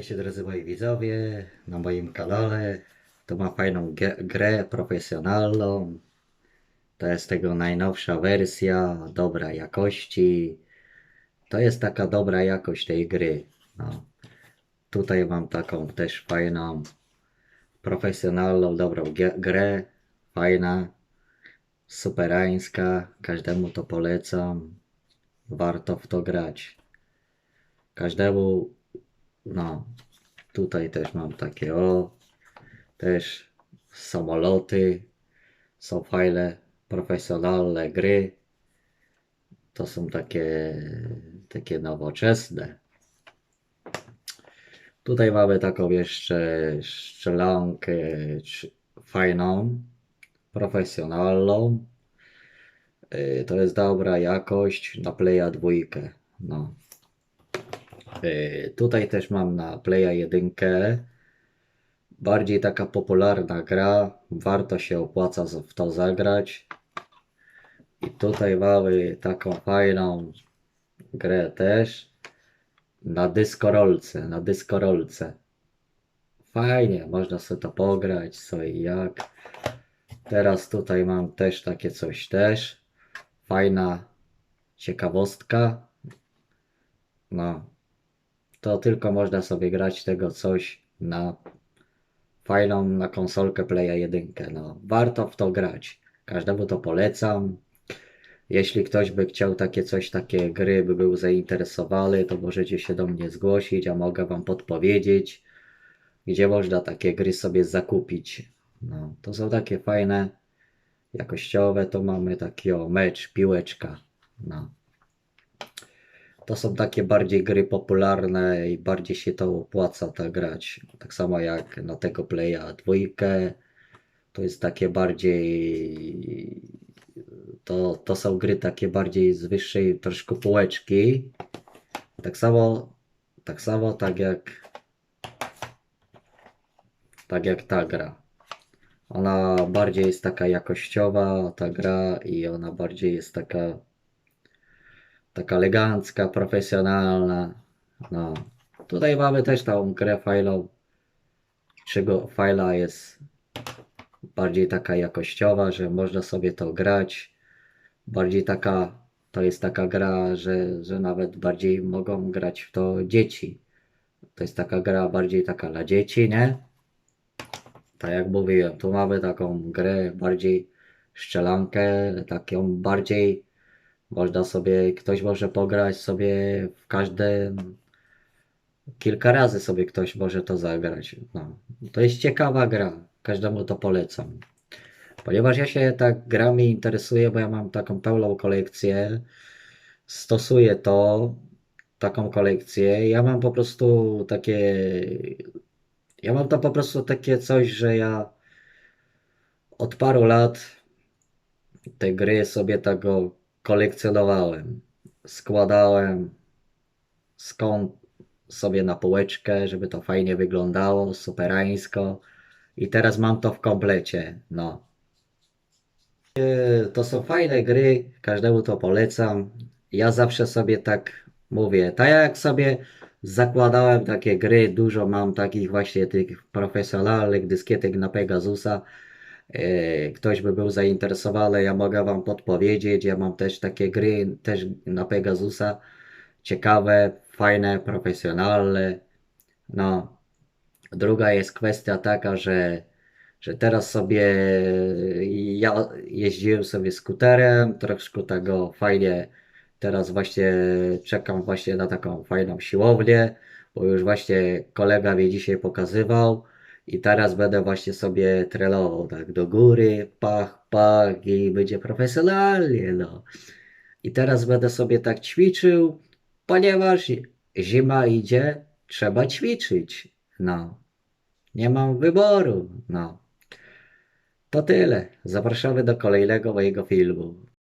Witajcie drodzy moi widzowie na moim kanale. To ma fajną grę profesjonalną. To jest tego najnowsza wersja, dobra jakości. To jest taka dobra jakość tej gry. No. Tutaj mam taką też fajną, profesjonalną, dobrą grę. Fajna, superańska. Każdemu to polecam. Warto w to grać. Każdemu no, tutaj też mam takie o, też samoloty, są fajne, profesjonalne gry. To są takie, takie nowoczesne. Tutaj mamy taką jeszcze szczelankę czy- fajną, profesjonalną. Y, To jest dobra jakość na Playa dwójkę. No. Y, Tutaj też mam na Playa 1. Bardziej taka popularna gra. Warto się opłaca w to zagrać. I tutaj mamy taką fajną grę też. Na dyskorolce, na dyskorolce. Fajnie, można sobie to pograć, co i jak. Teraz tutaj mam też takie coś też. Fajna ciekawostka. No, to tylko można sobie grać tego coś na fajną na konsolkę Playa 1. No, warto w to grać. Każdemu to polecam. Jeśli ktoś by chciał takie coś, takie gry, by był zainteresowany, to możecie się do mnie zgłosić, a mogę wam podpowiedzieć, gdzie można takie gry sobie zakupić. No, to są takie fajne, jakościowe, to mamy taki o mecz, piłeczka. No. To są takie bardziej gry popularne i bardziej się to opłaca tak grać. Tak samo jak na tego Playa dwójkę. To jest takie bardziej. To, to są gry takie bardziej z wyższej troszkę półeczki. Tak samo, tak samo tak jak tak jak ta gra. Ona bardziej jest taka jakościowa, ta gra i ona bardziej jest taka taka elegancka, profesjonalna. No. Tutaj mamy też tą grę fajlą, czego fajla jest bardziej taka jakościowa, że można sobie to grać. Bardziej taka, to jest taka gra, że, że nawet bardziej mogą grać w to dzieci. To jest taka gra bardziej taka dla dzieci, nie? Tak jak mówiłem, tu mamy taką grę bardziej szczelankę, taką bardziej można sobie, ktoś może pograć sobie w każdym, kilka razy sobie ktoś może to zagrać. No, to jest ciekawa gra, każdemu to polecam. Ponieważ ja się tak grami interesuję, bo ja mam taką pełną kolekcję, stosuję to, taką kolekcję. Ja mam po prostu takie, ja mam to po prostu takie coś, że ja od paru lat te gry sobie tego kolekcjonowałem. Składałem skąd sobie na półeczkę, żeby to fajnie wyglądało, superańsko. I teraz mam to w komplecie. No. E, To są fajne gry, każdemu to polecam. Ja zawsze sobie tak mówię, tak jak sobie zakładałem takie gry, dużo mam takich właśnie tych profesjonalnych dyskietek na Pegasusa. E, Ktoś by był zainteresowany, ja mogę Wam podpowiedzieć. Ja mam też takie gry też na Pegasusa. Ciekawe, fajne, profesjonalne. No. Druga jest kwestia taka, że, że teraz sobie ja jeździłem sobie skuterem, troszkę tego fajnie. Teraz właśnie czekam właśnie na taką fajną siłownię, bo już właśnie kolega mnie dzisiaj pokazywał. I teraz będę właśnie sobie trenował tak do góry, pach, pach i będzie profesjonalnie, no. I teraz będę sobie tak ćwiczył, ponieważ zima idzie, trzeba ćwiczyć, no. Nie mam wyboru, no. To tyle. Zapraszamy do kolejnego mojego filmu.